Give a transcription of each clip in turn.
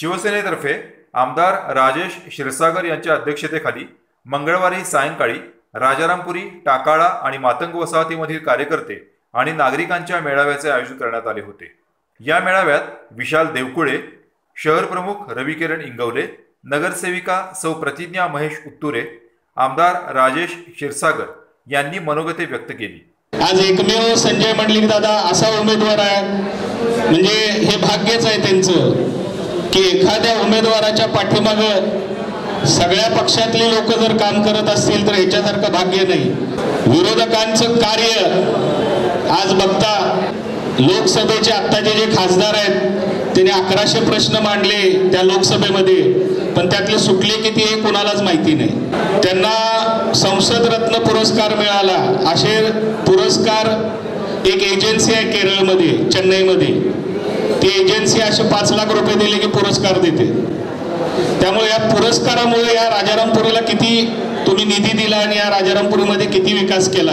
शिवसेनेतर्फे आमदार राजेश क्षीरसागर यांच्या अध्यक्षतेखाली मंगळवारी सायंकाळी राजारामपुरी टाकाळा आणि मातंग वसाहतीमधील कार्यकर्ते आणि नागरिकांच्या मेळाव्याचे आयोजन करण्यात आले होते. या मेळाव्यात विशाल देवकुळे शहर प्रमुख रविकिरण इंगवले नगरसेविका सौ प्रतिज्ञा महेश उत्तुरे आमदार राजेश क्षीरसागर यांनी मनोगते व्यक्त केली. आज एकमेव संजय मंडलिक दादा असा उमेदवार आहे. म्हणजे हे भाग्यच आहे त्यांचं. की एखाद्या उमेदवाराच्या पाठीमाग सगळ्या पक्षातली लोक जर काम करत असतील तर ह्याच्यासारखं भाग्य नाही. विरोधकांचं कार्य आज बघता लोकसभेचे आत्ताचे जे खासदार आहेत त्याने अकराशे प्रश्न मांडले त्या लोकसभेमध्ये पण त्यातले सुटले किती हे कुणालाच माहिती नाही. त्यांना संसद रत्न पुरस्कार मिळाला असे पुरस्कार एक एजन्सी आहे केरळमध्ये चेन्नईमध्ये. ती एजन्सी असे पाच लाख रुपये दिले की पुरस्कार देते. त्यामुळे या पुरस्कारामुळे या राजारामपुरीला किती तुम्ही निधी दिला आणि या राजारामपुरीमध्ये किती विकास केला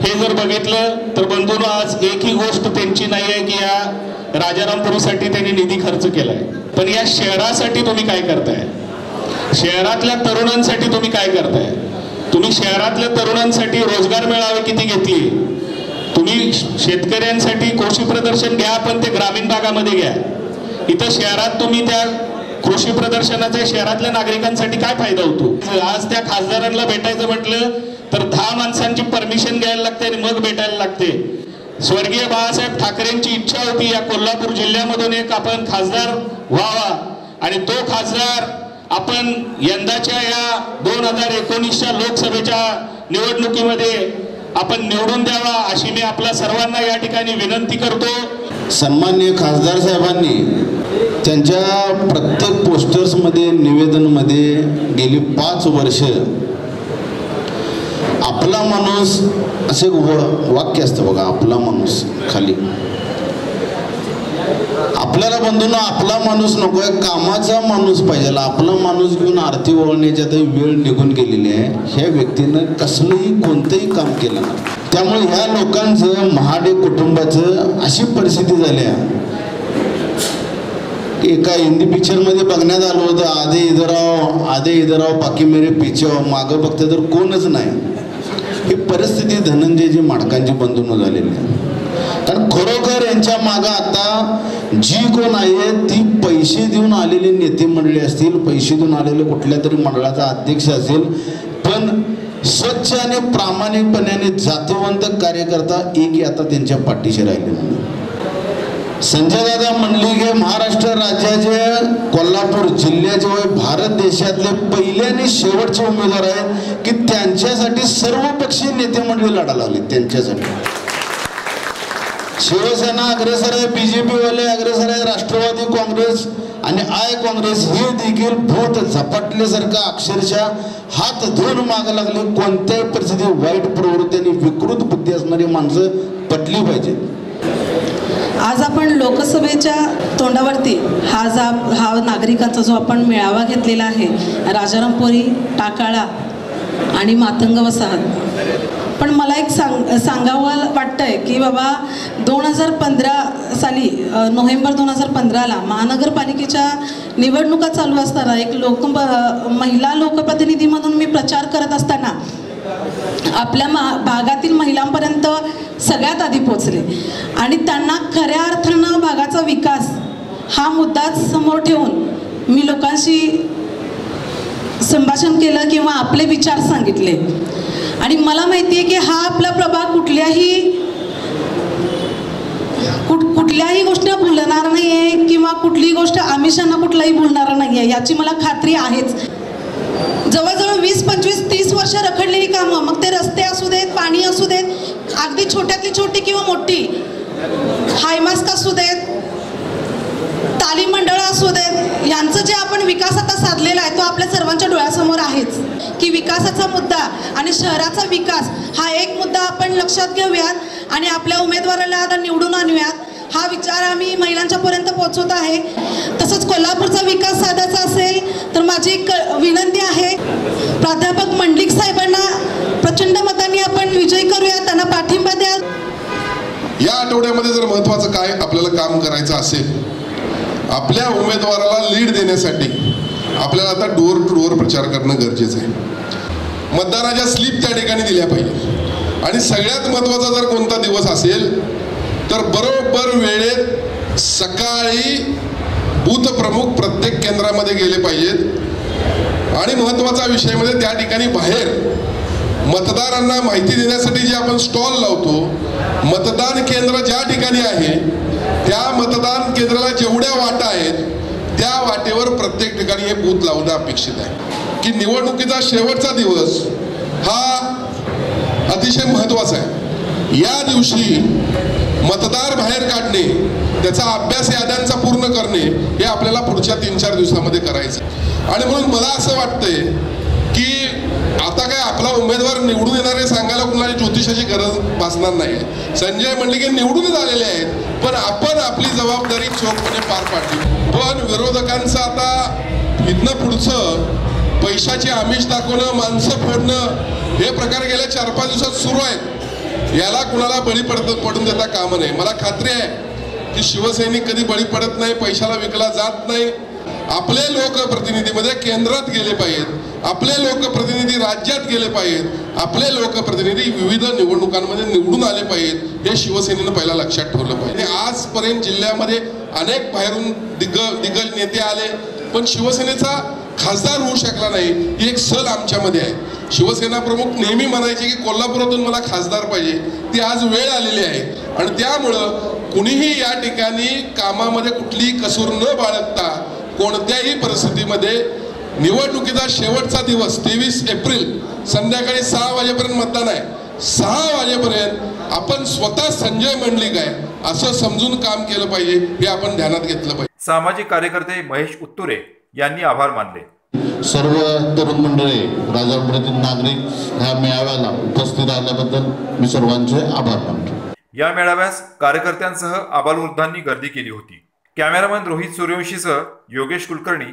हे जर बघितलं तर बंधून आज एकही गोष्ट त्यांची नाही आहे की या राजारामपुरीसाठी त्यांनी निधी खर्च केलाय. पण या शहरासाठी तुम्ही काय करताय? शहरातल्या तरुणांसाठी तुम्ही काय करताय? तुम्ही शहरातल्या तरुणांसाठी रोजगार मेळावे किती घेतली तुम्ही शेतकऱ्यांसाठी कृषी प्रदर्शन घ्या पण ते ग्रामीण भागामध्ये घ्या. इथं शहरात तुम्ही त्या कृषी प्रदर्शनाचा शहरातल्या नागरिकांसाठी काय फायदा होतो? आज त्या खासदारांना भेटायचं म्हटलं तर दहा माणसांची परमिशन घ्यायला लागते आणि मग भेटायला लागते. स्वर्गीय बाळासाहेब ठाकरेंची इच्छा होती या कोल्हापूर जिल्ह्यामधून एक आपण खासदार व्हावा. आणि तो खासदार आपण यंदाच्या या दोन हजार एकोणीसच्या लोकसभेच्या निवडणुकीमध्ये आपण निवडून द्यावा अशी मी आपल्या सर्वांना या ठिकाणी विनंती करतो. सन्मान्य खासदार साहेबांनी त्यांच्या प्रत्येक पोस्टर्समध्ये निवेदनमध्ये गेली पाच वर्ष आपला माणूस असे वाक्य असतं बघा आपला माणूस खाली. आपल्याला बंधून आपला माणूस नको आहे कामाचा माणूस पाहिजे. आपला माणूस घेऊन आरती ओळण्याची आता वेळ निघून गेलेली आहे ह्या व्यक्तीनं कसलंही कोणतंही काम केलं नाही. त्यामुळे ह्या लोकांचं महाडे कुटुंबाचं अशी परिस्थिती झाली आहे. एका हिंदी पिक्चरमध्ये बघण्यात आलं होतं आधे इधराव आधे इधराव बाकी मेरे पिचे मागं बघते तर कोणच नाही. ही परिस्थिती धनंजयजी माडकांची बंधून झालेली आहे. कारण खरोखर कोण आहे? ती पैसे देऊन आलेली नेते मंडळी असतील पैसे देऊन आलेले कुठल्या तरी मंडळाचा अध्यक्ष असेल पण स्वच्छ आणि प्रामाणिकपणाने जातीवंत कार्यकर्ता एक आता त्यांच्या पाठीशी राहिले संजय दादा म्हणले की महाराष्ट्र राज्याचे कोल्हापूर जिल्ह्याचे व भारत देशातले पहिले आणि शेवटचे उमेदवार आहेत की त्यांच्यासाठी सर्व पक्षीय नेते मंडळी लढा लागले त्यांच्यासाठी. शिवसेना अग्रेसर आहे बीजेपी वाले अग्रेसर आहे राष्ट्रवादी काँग्रेस आणि आय काँग्रेस हे देखील भूत झपाटल्यासारखं अक्षरशः हात धुवून माग लागले. कोणत्याही परिस्थिती वाईट प्रवृत्ती आणि विकृत बुद्धी असणारी माणसं पटली पाहिजेत आज आपण लोकसभेच्या तोंडावरती हा जा हा नागरिकांचा जो आपण मेळावा घेतलेला आहे राजारामपुरी टाकाळा आणि मातंग वसाहत पण मला एक सांग सांगावं वाटतंय की बाबा दोन हजार पंधरा साली नोव्हेंबर दोन हजार पंधराला महानगरपालिकेच्या निवडणुका चालू असताना एक लोक महिला लोकप्रतिनिधी म्हणून मी प्रचार करत असताना आपल्या मा भागातील महिलांपर्यंत सगळ्यात आधी पोचले आणि त्यांना खऱ्या अर्थानं भागाचा विकास हा मुद्दाच समोर ठेवून मी लोकांशी संभाषण केलं किंवा आपले विचार सांगितले. आणि मला माहिती आहे की हा आपला प्रभाग कुठल्याही कुठ कुठल्याही गोष्ट भुलणार नाही आहे किंवा कुठलीही गोष्ट आमिषांना कुठलाही भुलणार नाही आहे याची मला खात्री आहेच. जवळजवळ वीस पंचवीस तीस वर्ष रखडलेली कामं मग ते रस्ते असू देत पाणी असू देत अगदी छोट्यातली छोटी किंवा मोठी हायमास्क असू देत तालीम मंडळं असू देत यांचं जे आपण विकास आता साधलेला आहे तो आपल्या सर्वांच्या डोळ्यासमोर आहेच. की विकासाचा मुद्दा आणि शहराचा विकास हा एक मुद्दा आपण लक्षात घेऊयात आणि आपल्या उमेदवाराला आता निवडून आणूयात. हा विचार आम्ही महिलांच्या पर्यंत पोहोचवत आहे. तसंच कोल्हापूरचा विकास साधायचा असेल तर माझी एक विनंती आहे प्राध्यापक मंडलिक साहेबांना प्रचंड मतांनी आपण विजय करूया त्यांना पाठिंबा द्या या आठवड्यामध्ये जर महत्वाचं काय आपल्याला काम करायचं असेल आपल्या उमेदवाराला लीड देण्यासाठी आपल्याला आता डोअर टू डोअर प्रचार करणं गरजेचं आहे. मतदानाच्या स्लिप त्या ठिकाणी दिल्या पाहिजे आणि सगळ्यात महत्त्वाचा जर कोणता दिवस असेल तर बरोबर वेळेत सकाळी बूथ प्रमुख प्रत्येक केंद्रामध्ये गेले पाहिजेत. आणि महत्त्वाचा विषय म्हणजे त्या ठिकाणी बाहेर मतदारांना माहिती देण्यासाठी जे आपण स्टॉल लावतो मतदान केंद्र ज्या ठिकाणी आहे त्या मतदान केंद्राला जेवढ्या वाटा आहेत त्या वाटेवर प्रत्येक ठिकाणी हे बूथ लावणं अपेक्षित आहे की निवडणुकीचा शेवटचा दिवस हा अतिशय महत्त्वाचा आहे या दिवशी मतदार बाहेर काढणे त्याचा अभ्यास याद्यांचा पूर्ण करणे हे आपल्याला पुढच्या तीन चार दिवसामध्ये करायचं आहे. आणि म्हणून मला असं वाटतंय आता काय आपला उमेदवार निवडून येणारे सांगायला कुणाला ज्योतिषाची गरज भासणार नाही संजय म्हणले की निवडूनच आलेले आहेत पण आपण आपली जबाबदारी चोखपणे पार पाडली. पण विरोधकांचं आता इथनं पुढचं पैशाची आमिष दाखवणं माणसं फोडणं हे प्रकार गेल्या चार पाच दिवसात सुरू आहेत. याला कुणाला बळी पडत पडून देता कामं नाही. मला खात्री आहे की शिवसैनिक कधी बळी पडत नाही पैशाला विकला जात नाही. आपले लोकप्रतिनिधीमध्ये केंद्रात गेले पाहिजेत. आपले लोकप्रतिनिधी राज्यात गेले पाहिजेत. आपले लोकप्रतिनिधी विविध निवडणुकांमध्ये निवडून आले पाहिजेत. हे शिवसेनेनं पहिला लक्षात ठेवलं पाहिजे. आजपर्यंत जिल्ह्यामध्ये अनेक बाहेरून दिग्ग दिग्गज नेते आले पण शिवसेनेचा खासदार होऊ शकला नाही. ही एक सल आमच्यामध्ये आहे. शिवसेना प्रमुख नेहमी म्हणायचे की कोल्हापुरातून मला खासदार पाहिजे. ती आज वेळ आलेली आहे. आणि त्यामुळं कुणीही या ठिकाणी कामामध्ये कुठलीही कसूर न बाळगता कोणत्याही परिस्थितीमध्ये निवडणुकीचा शेवटचा दिवस तेवीस एप्रिल संध्याकाळी सहा वाजेपर्यंत मतदान आहे. सहा वाजेपर्यंत आपण स्वतः संजय मंडलिक आहे असं समजून काम केलं पाहिजे हे आपण ध्यानात घेतलं पाहिजे. सामाजिक कार्यकर्ते महेश उत्तुरे यांनी आभार मानले. सर्व तरुण मंडळी राजापुरातील नागरिक ह्या मेळाव्याला उपस्थित राहिल्याबद्दल मी सर्वांचे आभार मानतो. या मेळाव्यास कार्यकर्त्यांसह आबालवृद्धांनी गर्दी केली होती. कॅमेरामन रोहित सूर्यवंशीसह योगेश कुलकर्णी